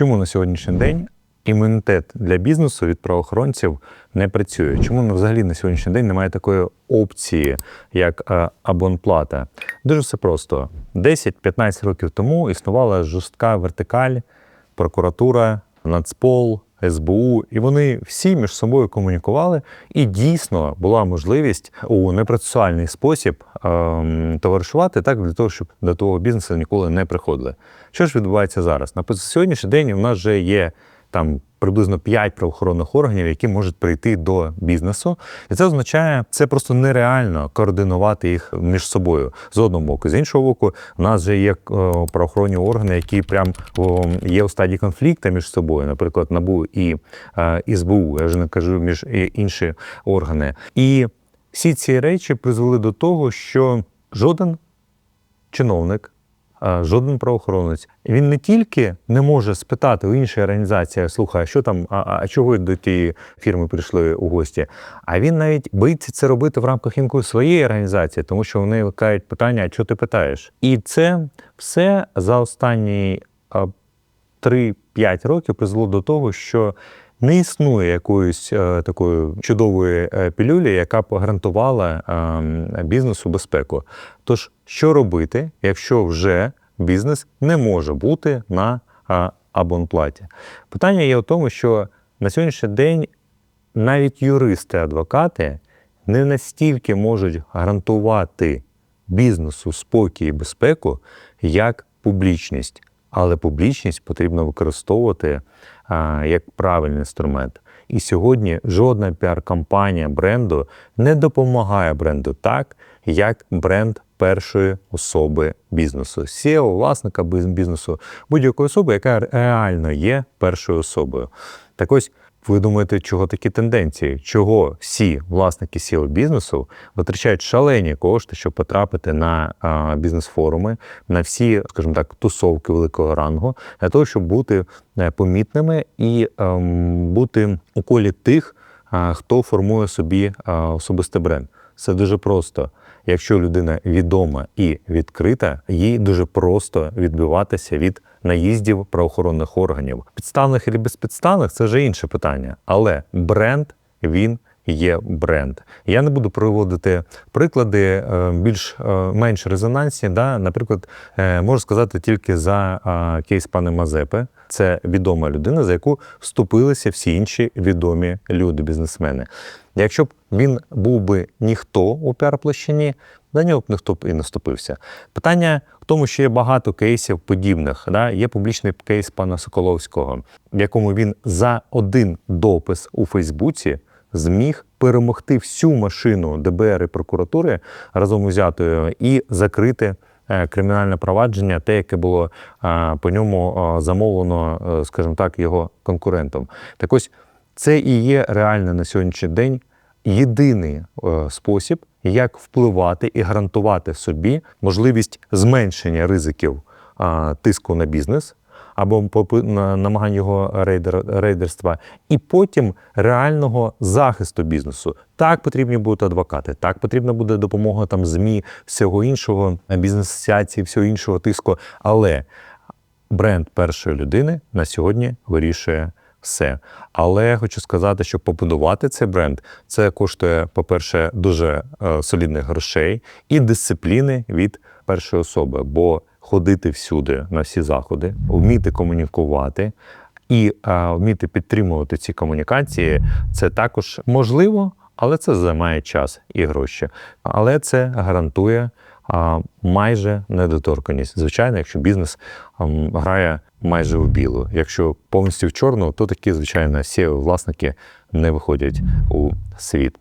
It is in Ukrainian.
Чому на сьогоднішній день імунітет для бізнесу від правоохоронців не працює? Чому взагалі на сьогоднішній день немає такої опції, як е, абонплата? Дуже все просто: 10-15 років тому існувала жорстка вертикаль, прокуратура, Нацпол. СБУ, і вони всі між собою комунікували, і дійсно була можливість у непроцесуальний спосіб ем, товаришувати так для того, щоб до того бізнесу ніколи не приходили. Що ж відбувається зараз? На сьогоднішній день у нас вже є там приблизно 5 правоохоронних органів, які можуть прийти до бізнесу, і це означає, це просто нереально координувати їх між собою з одного боку. З іншого боку, у нас вже є е, правоохоронні органи, які прям є у стадії конфлікту між собою, наприклад, набу і е, СБУ, я вже не кажу між і інші органи. І всі ці речі призвели до того, що жоден чиновник. А Жоден правоохоронець він не тільки не може спитати у іншої організації, слухай, що там, а, а чого ви до тієї фірми прийшли у гості, а він навіть боїться це робити в рамках інколи своєї організації, тому що вони викликають питання, а що ти питаєш? І це все за останні а, 3-5 років призвело до того, що не існує якоїсь е, такої чудової е, пілюлі, яка б гарантувала е, бізнесу безпеку. Тож, що робити, якщо вже бізнес не може бути на е, абонплаті? Питання є в тому, що на сьогоднішній день навіть юристи, адвокати не настільки можуть гарантувати бізнесу спокій і безпеку, як публічність. Але публічність потрібно використовувати як правильний інструмент. І сьогодні жодна піар-кампанія бренду не допомагає бренду так, як бренд першої особи бізнесу, SEO, власника бізнесу, будь-якої особи, яка реально є першою особою. Так ось ви думаєте, чого такі тенденції? Чого всі власники сіл бізнесу витрачають шалені кошти, щоб потрапити на бізнес-форуми, на всі, скажімо так, тусовки великого рангу, для того, щоб бути е, помітними і ем, бути у колі тих, хто формує собі особистий бренд. Це дуже просто. Якщо людина відома і відкрита, їй дуже просто відбиватися від наїздів правоохоронних органів. Підставних і безпідставних це вже інше питання. Але бренд він є бренд. Я не буду приводити приклади е, більш е, менш резонансні. Да? Наприклад, е, можу сказати тільки за кейс пана Мазепи. Це відома людина, за яку вступилися всі інші відомі люди, бізнесмени. Якщо б він був би ніхто у піар-площині, на нього б ніхто б і не вступився. Питання в тому, що є багато кейсів подібних. Да? Є публічний кейс пана Соколовського, в якому він за один допис у Фейсбуці зміг перемогти всю машину ДБР і прокуратури разом узятою і закрити кримінальне провадження, те, яке було е, по ньому е, замовлено, е, скажімо так, його конкурентом. Так ось це і є реально на сьогоднішній день єдиний е, спосіб, як впливати і гарантувати собі можливість зменшення ризиків тиску на бізнес або намагань його рейдер, рейдерства, і потім реального захисту бізнесу. Так потрібні будуть адвокати, так потрібна буде допомога там ЗМІ, всього іншого, бізнес-асоціації, всього іншого тиску. Але бренд першої людини на сьогодні вирішує все. Але я хочу сказати, що побудувати цей бренд це коштує, по-перше, дуже е, солідних грошей і дисципліни від першої особи, бо ходити всюди на всі заходи, вміти комунікувати. І е, вміти підтримувати ці комунікації, це також можливо, але це займає час і гроші. Але це гарантує а, майже недоторканість. Звичайно, якщо бізнес ам, грає майже в білу. Якщо повністю в чорну, то такі, звичайно, сі власники не виходять у світ.